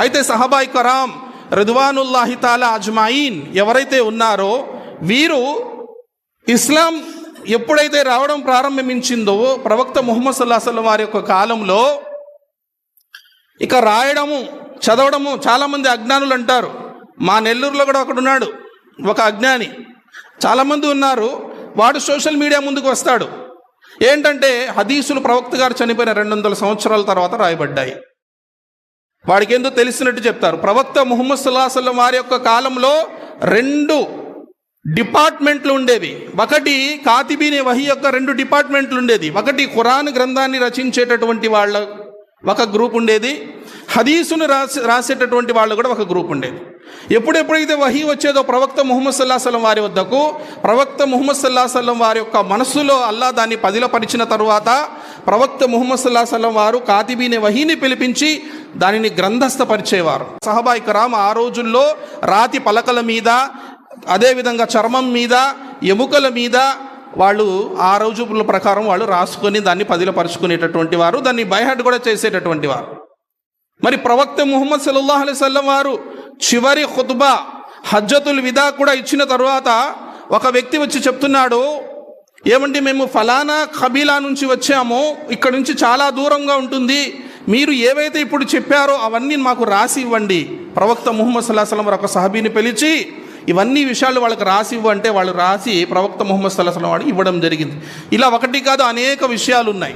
అయితే సహబాయ్ కరాం రిద్వానుల్లాహి తాలా అజ్మాయిన్ ఎవరైతే ఉన్నారో వీరు ఇస్లాం ఎప్పుడైతే రావడం ప్రారంభించిందో ప్రవక్త ముహమ్మద్ సల్లాహం వారి యొక్క కాలంలో ఇక రాయడము చదవడము చాలామంది అజ్ఞానులు అంటారు. మా నెల్లూరులో కూడా ఒకడు ఉన్నాడు ఒక అజ్ఞాని. చాలామంది ఉన్నారు వాడు సోషల్ మీడియా ముందుకు వస్తాడు. ఏంటంటే హదీసులు ప్రవక్త గారు చనిపోయిన రెండు వందల సంవత్సరాల తర్వాత రాయబడ్డాయి. వాడికి ఏందో తెలిసినట్టు చెప్తారు. ప్రవక్త ముహమ్మద్ సుల్లాహం వారి యొక్క కాలంలో రెండు డిపార్ట్మెంట్లు ఉండేవి. ఒకటి కాతిబీని వహి యొక్క రెండు డిపార్ట్మెంట్లు ఉండేది. ఒకటి ఖురాన్ గ్రంథాన్ని రచించేటటువంటి వాళ్ళ ఒక గ్రూప్ ఉండేది. హదీసును రాసి రాసేటటువంటి వాళ్ళు కూడా ఒక గ్రూప్ ఉండేది. ఎప్పుడెప్పుడైతే వహీ వచ్చేదో ప్రవక్త ముహమ్మద్ సల్లా వారి వద్దకు ప్రవక్త ముహమ్మద్ సల్లాహసల్లం వారి యొక్క మనస్సులో అల్లా దాన్ని పదిలపరిచిన తరువాత ప్రవక్త ముహమ్మద్ సుల్లా సలం వారు కాతిబీని వహీని పిలిపించి దానిని గ్రంథస్థపరిచేవారు. సహబాయి కరామ్ ఆ రోజుల్లో రాతి పలకల మీద అదేవిధంగా చర్మం మీద ఎముకల మీద వాళ్ళు ఆ రోజుల ప్రకారం వాళ్ళు రాసుకొని దాన్ని పదిలపరుచుకునేటటువంటి వారు దాన్ని బైహాట్ కూడా చేసేటటువంటి వారు. మరి ప్రవక్త ముహమ్మద్ సల్లాహ్ అలైవల్లం వారు చివరి ఖుత్బా హజ్జతుల్ విదా కూడా ఇచ్చిన తర్వాత ఒక వ్యక్తి వచ్చి చెప్తున్నాడు ఏమంటే మేము ఫలానా కబీలా నుంచి వచ్చామో ఇక్కడ నుంచి చాలా దూరంగా ఉంటుంది. మీరు ఏవైతే ఇప్పుడు చెప్పారో అవన్నీ మాకు రాసి ఇవ్వండి. ప్రవక్త ముహమ్మద్ సల్లాహం వారు ఒక సహబీని పిలిచి ఇవన్నీ విషయాలు వాళ్ళకి రాసి ఇవ్వంటే వాళ్ళు రాసి ప్రవక్త ముహమ్మద్ సల్లాహం వాడు ఇవ్వడం జరిగింది. ఇలా ఒకటి కాదు అనేక విషయాలు ఉన్నాయి.